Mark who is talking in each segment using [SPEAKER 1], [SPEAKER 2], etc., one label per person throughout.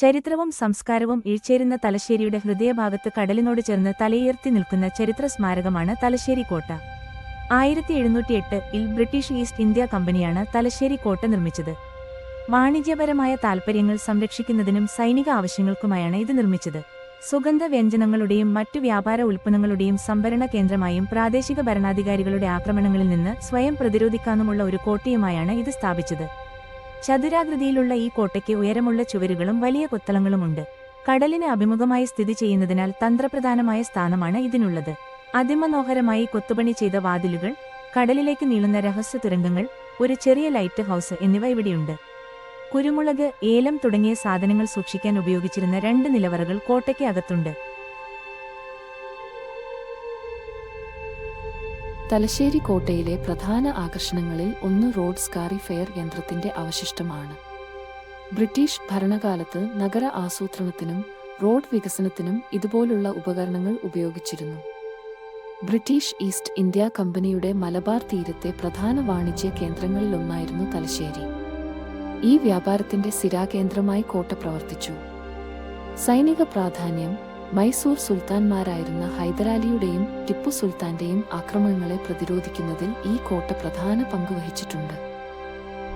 [SPEAKER 1] ചരിത്രവും സംസ്കാരവും ഇഴ്ചേരുന്ന തലശ്ശേരിയുടെ ഹൃദയഭാഗത്ത് കടലിനോട് ചേർന്ന് തലയുയർത്തി നിൽക്കുന്ന ചരിത്ര സ്മാരകമാണ് തലശ്ശേരി കോട്ട. ആയിരത്തി എഴുന്നൂറ്റിയെട്ട് ഇൽ ബ്രിട്ടീഷ് ഈസ്റ്റ് ഇന്ത്യ കമ്പനിയാണ് തലശ്ശേരി കോട്ട നിർമ്മിച്ചത്. വാണിജ്യപരമായ താൽപ്പര്യങ്ങൾ സംരക്ഷിക്കുന്നതിനും സൈനിക ആവശ്യങ്ങൾക്കുമായാണ് ഇത് നിർമ്മിച്ചത്. സുഗന്ധ വ്യഞ്ജനങ്ങളുടെയും മറ്റു വ്യാപാര ഉൽപ്പന്നങ്ങളുടെയും സംഭരണ കേന്ദ്രമായും പ്രാദേശിക ഭരണാധികാരികളുടെ ആക്രമണങ്ങളിൽ നിന്ന് സ്വയം പ്രതിരോധിക്കാനുമുള്ള ഒരു കോട്ടയുമായാണ് ഇത് സ്ഥാപിച്ചത്. ചതുരാകൃതിയിലുള്ള ഈ കോട്ടയ്ക്ക് ഉയരമുള്ള ചുവരുകളും വലിയ കൊത്തളങ്ങളുമുണ്ട്. കടലിന് അഭിമുഖമായി സ്ഥിതി ചെയ്യുന്നതിനാൽ തന്ത്രപ്രധാനമായ സ്ഥാനമാണ് ഇതിനുള്ളത്. അതിമനോഹരമായി കൊത്തുപണി ചെയ്ത വാതിലുകൾ കടലിലേക്ക് നീളുന്ന രഹസ്യ തുരങ്കങ്ങൾ ഒരു ചെറിയ ലൈറ്റ് ഹൗസ് എന്നിവ ഇവിടെയുണ്ട്. കുരുമുളക് ഏലം തുടങ്ങിയ സാധനങ്ങൾ സൂക്ഷിക്കാൻ ഉപയോഗിച്ചിരുന്ന രണ്ട് നിലവറകൾ കോട്ടയ്ക്ക് അകത്തുണ്ട്.
[SPEAKER 2] തലശ്ശേരി കോട്ടയിലെ പ്രധാന ആകർഷണങ്ങളിൽ ഒന്ന് റോഡ് സ്കാറി ഫെയർ യന്ത്രത്തിന്റെ അവശിഷ്ടമാണ്. ബ്രിട്ടീഷ് ഭരണകാലത്ത് നഗര ആസൂത്രണത്തിനും റോഡ് വികസനത്തിനും ഇതുപോലുള്ള ഉപകരണങ്ങൾ ഉപയോഗിച്ചിരുന്നു. ബ്രിട്ടീഷ് ഈസ്റ്റ് ഇന്ത്യ കമ്പനിയുടെ മലബാർ തീരത്തെ പ്രധാന വാണിജ്യ കേന്ദ്രങ്ങളിലൊന്നായിരുന്നു തലശ്ശേരി. ഈ വ്യാപാരത്തിന്റെ സ്ഥിരാകേന്ദ്രമായി കോട്ട പ്രവർത്തിച്ചു. സൈനിക പ്രാധാന്യം മൈസൂർ സുൽത്താൻമാരായിരുന്ന ഹൈദരാലിയുടെയും ടിപ്പു സുൽത്താന്റെയും ആക്രമണങ്ങളെ പ്രതിരോധിക്കുന്നതിൽ ഈ കോട്ട പ്രധാന പങ്ക് വഹിച്ചിട്ടുണ്ട്.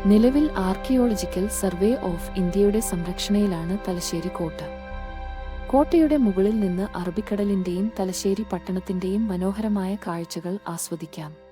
[SPEAKER 2] നിലവിൽ ആർക്കിയോളജിക്കൽ സർവേ ഓഫ് ഇന്ത്യയുടെ സംരക്ഷണയിലാണ് തലശ്ശേരി കോട്ട. കോട്ടയുടെ മുകളിൽ നിന്ന് അറബിക്കടലിന്റെയും തലശ്ശേരി പട്ടണത്തിന്റെയും മനോഹരമായ കാഴ്ചകൾ ആസ്വദിക്കാം.